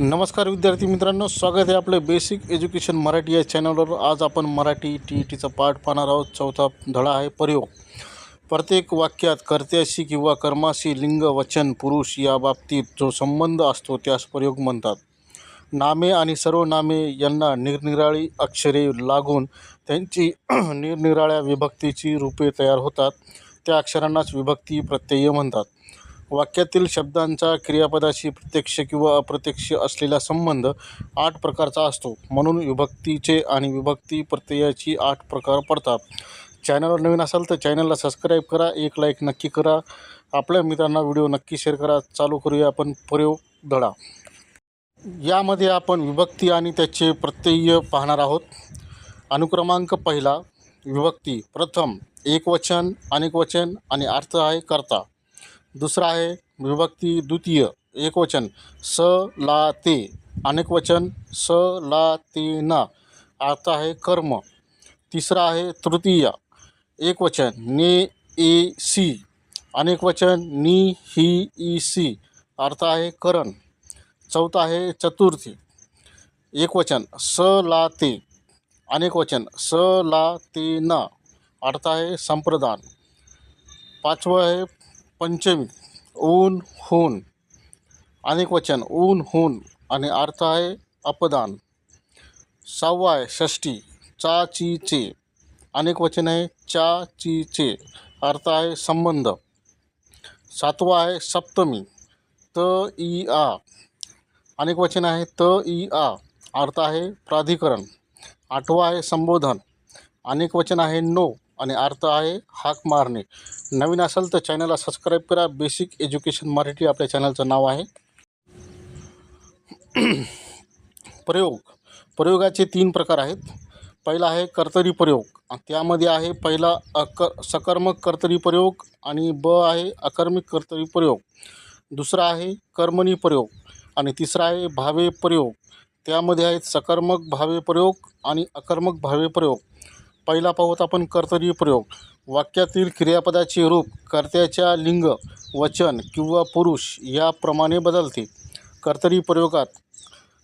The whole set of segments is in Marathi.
नमस्कार विद्यार्थी मित्रांनो स्वागत आहे आपलं बेसिक एज्युकेशन मराठी या चॅनलवर आज आपण मराठी टी ई टीचा पाठ पाहणार आहोत. चौथा धडा आहे प्रयोग. प्रत्येक वाक्यात कर्त्याशी किंवा कर्माशी लिंग वचन पुरुष या बाबतीत जो संबंध असतो त्यास प्रयोग म्हणतात. नामे आणि सर्व नामे यांना निरनिराळी अक्षरे लागून त्यांची निरनिराळ्या विभक्तीची रूपे तयार होतात. त्या अक्षरांनाच विभक्ती प्रत्यय म्हणतात. वाक्यातील शब्दांचा क्रियापदाशी प्रत्यक्ष किंवा अप्रत्यक्ष असलेला संबंध आठ प्रकारचा असतो. म्हणून विभक्तीचे आणि विभक्ती प्रत्ययाची आठ प्रकार पडतात. चॅनलवर नवीन असाल तर चॅनलला सबस्क्राईब करा एक लाईक नक्की करा. आपल्या मित्रांना व्हिडिओ नक्की शेअर करा. चालू करूया आपण प्रयोग धडा. यामध्ये आपण विभक्ती आणि त्याचे प्रत्यय पाहणार आहोत. अनुक्रमांक पहिला विभक्ती. प्रथम एकवचन अनेकवचन आणि अर्थ आहे करता. दुसरा है विभक्ति द्वितीय एकवचन स ला ते, अनेक वचन, स ला ते ना अर्थ है कर्म। तीसरा है तृतीय, एक वचन, ने, ए, सी, अनेक वचन, नी, ही, ई, सी अर्थ है करण। चौथा है चतुर्थी, एक वचन, स ला ते, अनेक वचन, स ला ते न अर्थ है संप्रदान। पाचवं आहे पंचमी ऊन हून. अनेक वचन ऊन हून आणि अर्थ आहे अपदान. सहावा आहे षष्टी चा ची चे अनेक वचन आहे चा ची चे अर्थ आहे संबंध. सातवा आहे सप्तमी त ई आ अनेक वचन आहे त ई आ अर्थ आहे प्राधिकरण. आठवा आहे संबोधन. अनेक वचन आहे नो आणि अर्थ आहे हाक मारणे. नवीन असाल तर चॅनलला सबस्क्राईब करा. बेसिक एज्युकेशन मराठी आपल्या चॅनलचं नाव आहे. प्रयोग. प्रयोगाचे तीन प्रकार आहेत. पहिला आहे कर्तरी प्रयोग. त्यामध्ये आहे पहिला अक सकर्मक कर्तरी प्रयोग आणि ब आहे अकर्मिक कर्तरी प्रयोग. दुसरा आहे कर्मणी प्रयोग. आणि तिसरा आहे भावे प्रयोग. त्यामध्ये आहेत सकर्मक भावे प्रयोग आणि अकर्मक भावे प्रयोग. पहिला पाहूत आपण कर्तरी प्रयोग. वाक्यातील क्रियापदाचे रूप कर्त्याच्या लिंग वचन किंवा पुरुष याप्रमाणे बदलते. कर्तरी प्रयोगात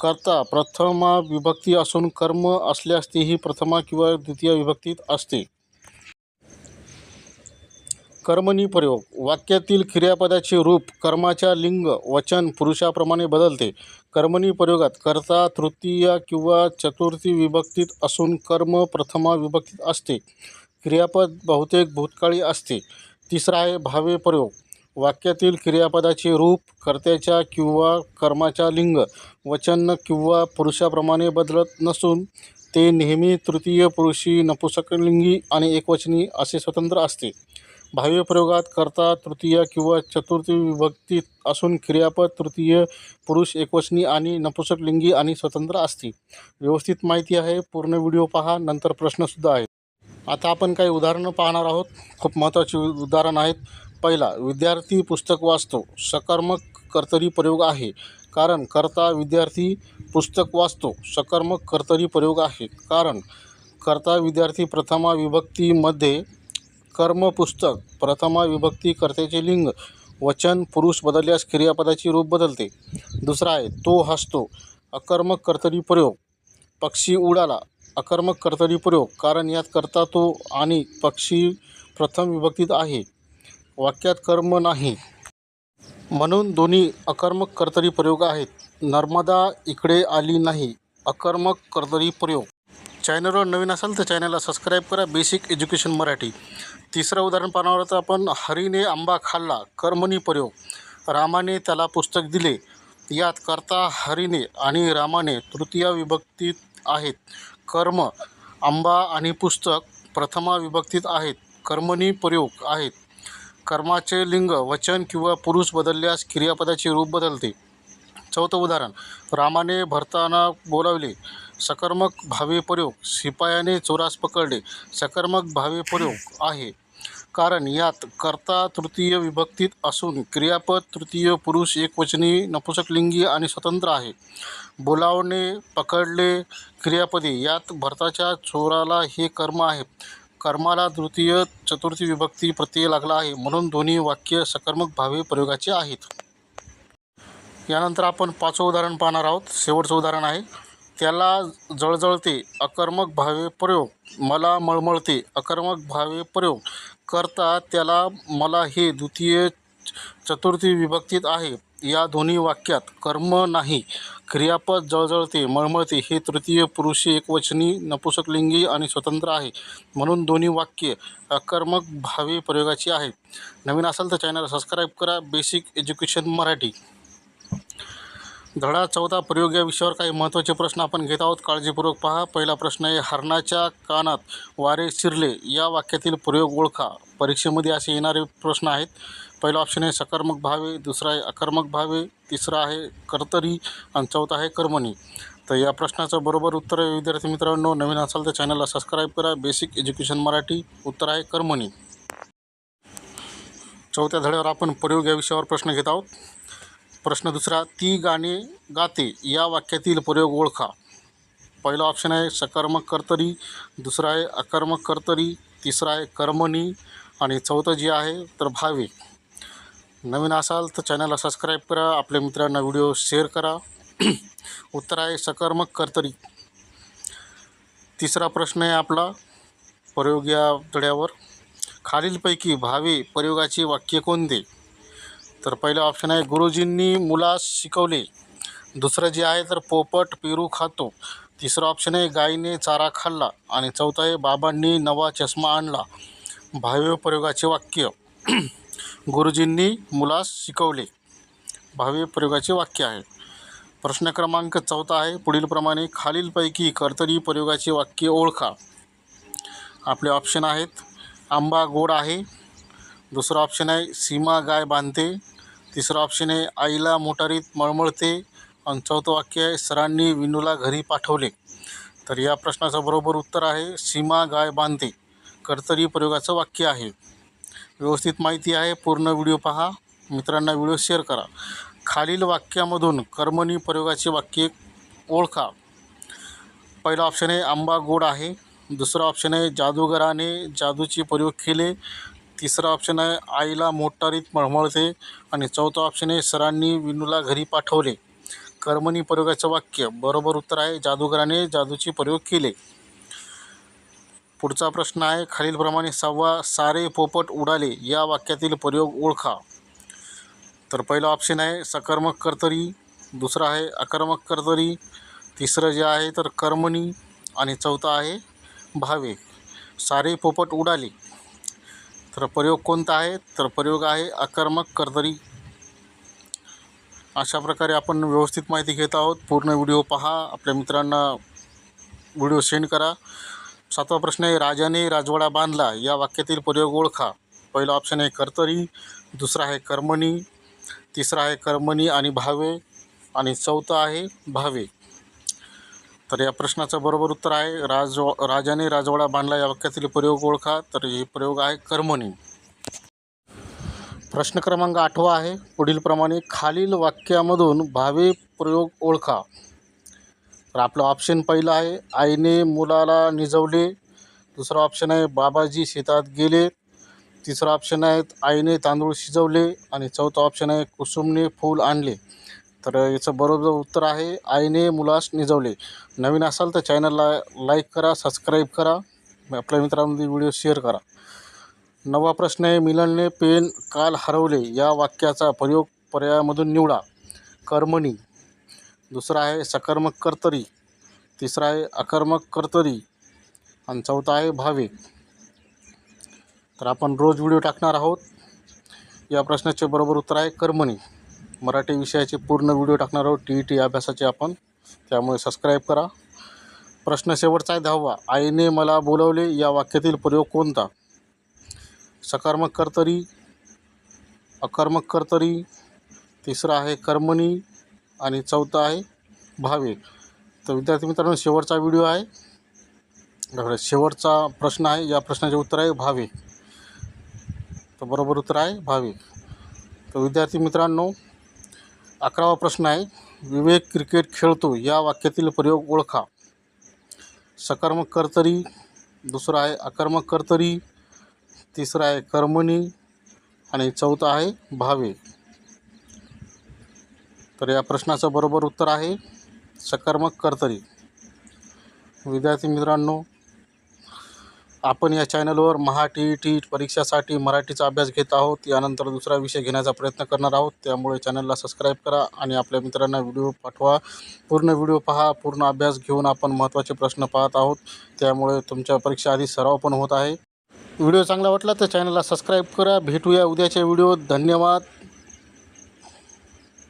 कर्ता प्रथमा विभक्ती असून कर्म असल्यास तीही प्रथमा किंवा द्वितीय विभक्तीत असते. कर्मणी प्रयोग. वाक्यातील क्रियापदाचे रूप कर्माच्या लिंग वचन पुरुषाप्रमाणे बदलते. कर्मणी प्रयोगात कर्ता तृतीय किंवा चतुर्थी विभक्तीत असून कर्म प्रथमा विभक्तीत असते. क्रियापद बहुतेक भूतकाळी असते. तिसरा आहे भावे प्रयोग. वाक्यातील क्रियापदाचे रूप कर्त्याच्या किंवा कर्माच्या लिंग वचन किंवा पुरुषाप्रमाणे बदलत नसून ते नेहमी तृतीय पुरुषी नपुसकलिंगी आणि एकवचनी असे स्वतंत्र असते. भाव्य प्रयोगात कर्ता तृतीय किंवा चतुर्थी विभक्तीत असून क्रियापद तृतीय पुरुष एकवचनी आणि नपुसकलिंगी आणि स्वतंत्र असते व्यवस्थित माहिती आहे. पूर्ण व्हिडिओ पहा. नंतर प्रश्नसुद्धा आहेत. आता आपण काही उदाहरणं पाहणार आहोत. खूप महत्त्वाची उदाहरण आहेत. पहिला विद्यार्थी पुस्तक वाचतो. सकर्मक कर्तरी प्रयोग आहे. कारण कर्ता विद्यार्थी पुस्तक वाचतो. सकर्मक कर्तरी प्रयोग आहे. कारण कर्ता विद्यार्थी प्रथमा विभक्तीमध्ये कर्म पुस्तक प्रथमा विभक्ती कर्त्याचे लिंग वचन पुरुष बदलल्यास क्रियापदाची रूप बदलते. दुसरा आहे तो हसतो अकर्मक कर्तरी प्रयोग. पक्षी उडाला अकर्मक कर्तरी प्रयोग कारण यात कर्ता तो आणि पक्षी प्रथम विभक्तीत आहे. वाक्यात कर्म नाही. म्हणून दोन्ही अकर्मक कर्तरी प्रयोग आहेत. नर्मदा इकडे आली नाही अकर्मक कर्तरी प्रयोग चॅनलवर नवीन असाल तर चॅनलला सबस्क्राईब करा. Basic education Marathi. तिसरं उदाहरण पाहणार तर आपण. हरीने आंबा खाल्ला कर्मणी प्रयोग रामाने त्याला पुस्तक दिले. यात कर्ता हरीने आणि रामाने तृतीय विभक्तीत आहेत. कर्म आंबा आणि पुस्तक प्रथमा विभक्तीत आहेत. कर्मणी प्रयोग आहेत. कर्माचे लिंग वचन किंवा पुरुष बदलल्यास क्रियापदाचे रूप बदलते. चौथं उदाहरण. रामाने भरताना बोलावले सकर्मक भावे प्रयोग शिपायाने चोरास पकडले सकर्मक भावे प्रयोग आहे. कारण यात कर्ता तृतीय विभक्तीत असून क्रियापद तृतीय पुरुष एकवचनी नपुसकलिंगी आणि स्वतंत्र आहे. बोलावणे पकडले क्रियापदे यात भरताच्या चोराला हे कर्म आहे. कर्माला तृतीय चतुर्थी विभक्ती प्रत्यय लागला आहे. म्हणून दोन्ही वाक्य सकर्मक भावे प्रयोगाचे आहेत. यानंतर आपण पाचवं उदाहरण पाहणार आहोत. शेवटचं उदाहरण आहे. त्याला जळजळते अकर्मक भावे प्रयोग. मला मळमळते अकर्मक भावे प्रयोग. करता त्याला मला हे द्वितीय चतुर्थी विभक्तीत आहे. या दोन्ही वाक्यात कर्म नाही क्रियापद जळजळते मळमळते. हे तृतीय पुरुषी एकवचनी नपुसकलिंगी आणि स्वतंत्र आहे. म्हणून दोन्ही वाक्ये अकर्मक भावे प्रयोगाची आहेत. नवीन असाल तर चॅनल सबस्क्राईब करा. Basic education Marathi. धडा चौदा प्रयोग या विषयावर काही महत्त्वाचे प्रश्न आपण घेत आहोत. काळजीपूर्वक पहा. पहिला प्रश्न आहे हरणाच्या कानात वारे शिरले या वाक्यातील प्रयोग ओळखा. परीक्षेमध्ये असे येणारे प्रश्न आहेत. पहिला ऑप्शन आहे सकर्मक भावे. दुसरा आहे अकर्मक भावे. तिसरा आहे कर्तरी. आणि चौथा आहे कर्मणी. तर या प्रश्नाचं बरोबर उत्तर आहे विद्यार्थी मित्रांनो. नवीन असाल तर चॅनलला सबस्क्राईब करा. Basic education Marathi. उत्तर आहे कर्मणी. चौथ्या धड्यावर आपण प्रयोग या विषयावर प्रश्न घेत आहोत. प्रश्न दुसरा ती गाणे गाते या वाक्यातील प्रयोग ओळखा. पहिला ऑप्शन आहे सकर्मक कर्तरी दुसरा आहे अकर्मक कर्तरी तिसरा आहे कर्मणी. आणि चौथं जे आहे तर भावे नवीन असाल तर चॅनलला सबस्क्राईब करा. आपल्या मित्रांना व्हिडिओ शेअर करा. उत्तर आहे सकर्मक कर्तरी तिसरा प्रश्न आहे आपला प्रयोग या तड्यावर खालीलपैकी भावे प्रयोगाचे वाक्य कोणते? तर पहिलं ऑप्शन आहे गुरुजींनी मुलास शिकवले. दुसरं जे आहे तर पोपट पेरू खातो. तिसरं ऑप्शन आहे गायीने चारा खाल्ला. आणि चौथं आहे बाबांनी नवा चष्मा आणला. भाव्य प्रयोगाचे वाक्य. गुरुजींनी मुलास शिकवले. भाव्य प्रयोगाचे वाक्य आहे. प्रश्न क्रमांक चौथा आहे पुढीलप्रमाणे खालीलपैकी कर्तरी प्रयोगाचे वाक्य ओळखा. आपले ऑप्शन आहेत आंबा गोड आहे. दुसरं ऑप्शन आहे सीमा गाय बांधते. तिसरं ऑप्शन आहे आईला मोटारीत मळमळते. आणि चौथं वाक्य आहे सरांनी विनूला घरी पाठवले. तर या प्रश्नाचं बरोबर उत्तर आहे सीमा गाय बांधते. कर्तरी प्रयोगाचं वाक्य आहे. व्यवस्थित माहिती आहे पूर्ण व्हिडिओ पहा. मित्रांना व्हिडिओ शेअर करा. खालील वाक्यामधून कर्मणी प्रयोगाचे वाक्य ओळखा. पहिला ऑप्शन आहे आंबा गोड आहे. दुसरा ऑप्शन आहे जादूगराने जादूचे प्रयोग केले. तिसरा ऑप्शन आहे आईला मोटारीत मळमळते आणि चौथा ऑप्शन आहे सरांनी विनूला घरी पाठवले. कर्मणी प्रयोगाचं वाक्य बरोबर उत्तर आहे जादूगराने जादूचे प्रयोग केले. पुढचा प्रश्न आहे खालीलप्रमाणे सहावा सारे पोपट उडाले या वाक्यातील प्रयोग ओळखा. तर पहिला ऑप्शन आहे सकर्मक कर्तरी. दुसरा आहे अकर्मक कर्तरी. तिसरं जे आहे तर कर्मणी आणि चौथा आहे भावे. सारे पोपट उडाले. तर प्रयोग कोणता आहे? तर प्रयोग आहे आक्रमक कर्तरी अशा प्रकारे आपण व्यवस्थित माहिती घेत आहोत. पूर्ण व्हिडिओ पहा. आपल्या मित्रांना व्हिडिओ सेंड करा. सातवा प्रश्न आहे राजाने राजवाडा बांधला. या वाक्यातील प्रयोग ओळखा. पहिला ऑप्शन आहे कर्तरी. दुसरा आहे कर्मणी. तिसरा आहे कर्मणी आणि भावे. आणि चौथा आहे भावे. तर या प्रश्नाचं बरोबर उत्तर आहे. राज राजाने राजवाडा बांधला या वाक्यातील प्रयोग ओळखा. तर हे प्रयोग आहे कर्मणी प्रश्न क्रमांक आठवा आहे. पुढीलप्रमाणे खालील वाक्यामधून भावे प्रयोग ओळखा. तर आपलं ऑप्शन पहिलं आहे. आईने मुलाला निजवले. दुसरा ऑप्शन आहे बाबाजी शेतात गेले. तिसरा ऑप्शन आहे आईने तांदूळ शिजवले. आणि चौथा ऑप्शन आहे कुसुमने फूल आणले. तर याचं बरोबर उत्तर आहे आईने मुलास निजवले. नवीन असाल तर चॅनलला लाईक करा सबस्क्राईब करा. आपल्या मित्रांमध्ये व्हिडिओ शेअर करा. नवा प्रश्न आहे मिलनने पेन काल हरवले या वाक्याचा प्रयोग पर्यायामधून निवडा. कर्मणी. दुसरा आहे सकर्मक कर्तरी. तिसरा आहे अकर्मक कर्तरी. आणि चौथा आहे भावे तर आपण रोज व्हिडिओ टाकणार आहोत. या प्रश्नाचे बरोबर उत्तर आहे कर्मणी. मराठी विषयाचे पूर्ण व्हिडिओ टाकणार आहोत. टी ई टी अभ्यासाचे आपण. त्यामुळे सबस्क्राईब करा. प्रश्न शेवटचा आहे दहावा आईने मला बोलवले या वाक्यातील प्रयोग कोणता? सकारात्मक कर्तरी अकर्मक कर्तरी तिसरा आहे कर्मणी. आणि चौथा आहे भावे. तर विद्यार्थी मित्रांनो शेवटचा व्हिडिओ आहे. शेवटचा प्रश्न आहे या प्रश्नाचे उत्तर आहे भावे. तर बरोबर उत्तर आहे भावे. तर विद्यार्थी मित्रांनो अकरावा प्रश्न आहे विवेक क्रिकेट खेळतो या वाक्यातील प्रयोग ओळखा. सकर्मक कर्तरी दुसरा आहे आक्रमक कर्तरी तिसरा आहे कर्मणी आणि चौथा आहे भावे. तर या प्रश्नाचं बरोबर उत्तर आहे सकर्मक कर्तरी विद्यार्थी मित्रांनो आपण या चॅनलवर महा टी ई टी परीक्षासाठी मराठीचा अभ्यास घेत आहोत. यानंतर दुसरा विषय घेण्याचा प्रयत्न करणार आहोत. त्यामुळे चॅनलला सबस्क्राईब करा आणि आपल्या मित्रांना व्हिडिओ पाठवा. पूर्ण व्हिडिओ पहा. पूर्ण अभ्यास घेऊन आपण महत्त्वाचे प्रश्न पाहत आहोत. त्यामुळे तुमच्या परीक्षा आधी सराव पण होत आहे. व्हिडिओ चांगला वाटला तर चॅनलला सबस्क्राईब करा. भेटूया उद्याच्या व्हिडिओत. धन्यवाद.